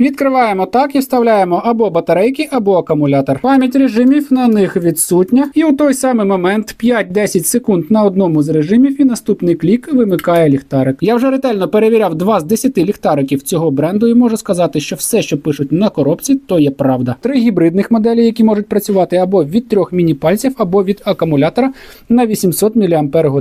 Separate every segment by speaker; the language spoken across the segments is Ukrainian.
Speaker 1: Відкриваємо так і вставляємо або батарейки, або акумулятор. Пам'ять режимів на них відсутня. І у той самий момент 5-10 секунд на одному з режимів і наступний клік вимикає ліхтарик. Я вже ретельно перевіряв два з 10 ліхтариків цього бренду і можу сказати, що все, що пишуть на коробці, то є правда. Три гібридних моделі, які можуть працювати або від трьох міні-пальців, або від акумулятора на 800 мАч.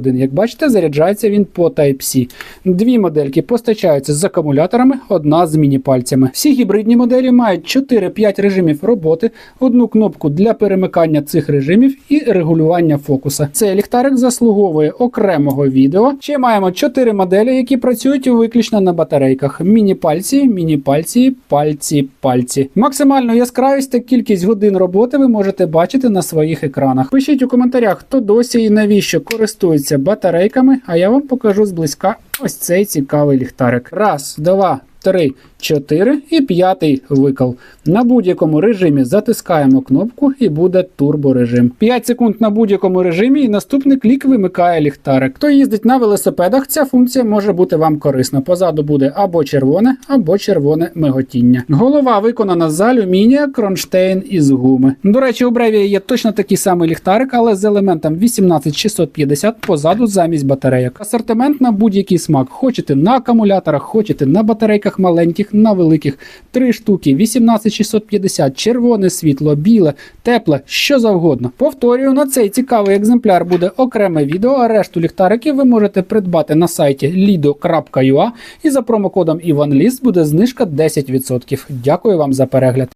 Speaker 1: Як бачите, заряджається він по Type-C. Дві модельки постачаються з акумуляторами, одна з міні-пальцями. Всі гібридні моделі мають 4-5 режимів роботи, одну кнопку для перемикання цих режимів і регулювання фокуса. Цей ліхтарик заслуговує окремого відео. Ще маємо 4 моделі, які працюють виключно на батарейках: міні-пальці, міні-пальці, пальці, пальці. Максимальну яскравість та кількість годин роботи ви можете бачити на своїх екранах. Пишіть у коментарях, хто досі і навіщо користується батарейками, а я вам покажу зблизька ось цей цікавий ліхтарик. Раз, два, три, чотири і п'ятий викол. На будь-якому режимі затискаємо кнопку і буде турборежим. 5 секунд на будь-якому режимі, і наступний клік вимикає ліхтарик. Хто їздить на велосипедах, ця функція може бути вам корисна. Позаду буде або червоне, або червоне миготіння. Голова виконана з алюмінія, кронштейн із гуми. До речі, у Бреві є точно такий самий ліхтарик, але з елементом 18650 позаду замість батарейок. Асортимент на будь-який смак. Хочете на акумуляторах, хочете на батарейках маленьких, на великих. Три штуки, 18650, червоне світло, біле, тепле, що завгодно. Повторюю, на цей цікавий екземпляр буде окреме відео, а решту ліхтариків ви можете придбати на сайті lido.ua і за промокодом IvanList буде знижка 10%. Дякую вам за перегляд.